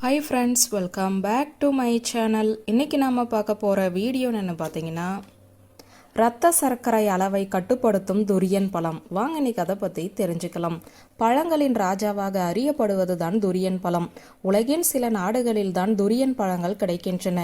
Hi friends welcome back to my channel இன்றைக்கி நாம் பார்க்க போகிற வீடியோ என்ன பார்த்தீங்கன்னா இரத்த சர்க்கரை அளவை கட்டுப்படுத்தும் துரியன் பழம். வாங்க இன்னைக்கு அதை பற்றி தெரிஞ்சுக்கலாம். பழங்களின் ராஜாவாக அறியப்படுவது தான் துரியன் பழம். உலகின் சில நாடுகளில் தான் துரியன் பழங்கள் கிடைக்கின்றன.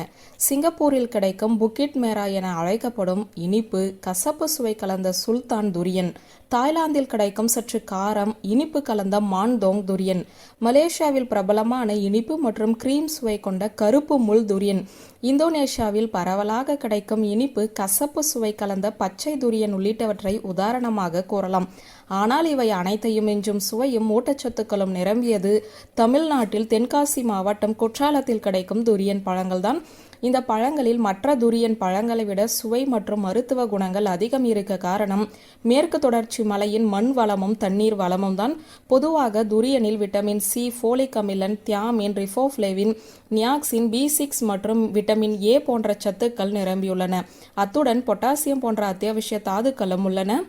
சிங்கப்பூரில் கிடைக்கும் புக்கிட் மேரா என அழைக்கப்படும் இனிப்பு கசப்பு சுவை கலந்த சுல்தான் துரியன். தாய்லாந்தில் கிடைக்கும் சற்று காரம் இனிப்பு கலந்த மான்தோங் துரியன். மலேசியாவில் பிரபலமான இனிப்பு மற்றும் கிரீம் சுவை கொண்ட கருப்பு முள் துரியன். இந்தோனேஷியாவில் பரவலாக கிடைக்கும் இனிப்பு கசப்பு சுவை கலந்த பச்சை துரியன் உள்ளிட்டவற்றை உதாரணமாக கூறலாம். ஆனால் இவை அனைத்தையும் மிஞ்சும் சுவையும் ஊட்டச்சத்துக்களும் நிரம்பியது தமிழ்நாட்டில் தென்காசி மாவட்டம் குற்றாலத்தில் கிடைக்கும் துரியன் பழங்கள்தான். இந்த பழங்களில் மற்ற துரியன் பழங்களை விட சுவை மற்றும் மருத்துவ குணங்கள் அதிகம் இருக்க காரணம் மேற்கு தொடர்ச்சி மலையின் மண் வளமும் தண்ணீர் வளமும் தான். பொதுவாக துரியனில் vitamin C folic அமிலன் thiamine riboflavin niacin B six மற்றும் விட்டமின் ஏ போன்ற சத்துக்கள் நிரம்பியுள்ளன. அத்துடன் பொட்டாசியம் போன்ற அத்தியாவசிய தாதுக்களும் உள்ளன.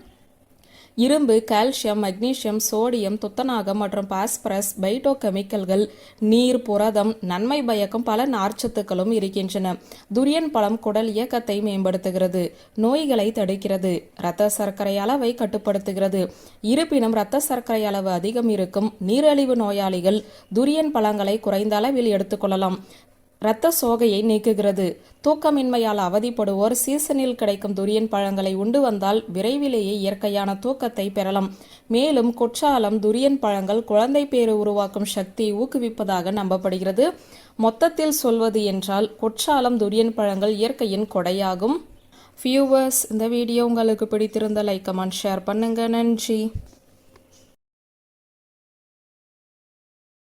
இரும்பு கால்சியம் மக்னீசியம் சோடியம் துத்தநாகம் மற்றும் பாஸ்பரஸ் பைட்டோ கெமிக்கல்கள் நீர் புரதம் நன்மை பயக்கும் பல நார்ச்சத்துக்களும் இருக்கின்றன. துரியன் பழம் குடல் இயக்கத்தை மேம்படுத்துகிறது. நோய்களை தடுக்கிறது. இரத்த சர்க்கரை அளவை கட்டுப்படுத்துகிறது. இருப்பினும் இரத்த சர்க்கரை அளவு அதிகம் இருக்கும் நீரிழிவு நோயாளிகள் துரியன் பழங்களை குறைந்த அளவில் எடுத்துக்கொள்ளலாம். இரத்த சோகையை நீக்குகிறது. தூக்கமின்மையால் அவதிப்படுவோர் சீசனில் கிடைக்கும் துரியன் பழங்களை உண்டு வந்தால் விரைவிலேயே இயற்கையான தூக்கத்தை பெறலாம். மேலும் குற்றாலம் துரியன் பழங்கள் குழந்தை பேறு உருவாக்கும் சக்தியை ஊக்குவிப்பதாக நம்பப்படுகிறது. மொத்தத்தில் சொல்வது என்றால் குற்றாலம் துரியன் பழங்கள் இயற்கையின் கொடையாகும். வியூவர்ஸ் இந்த வீடியோ உங்களுக்கு பிடித்திருந்த லைக் கமெண்ட் ஷேர் பண்ணுங்க. நன்றி.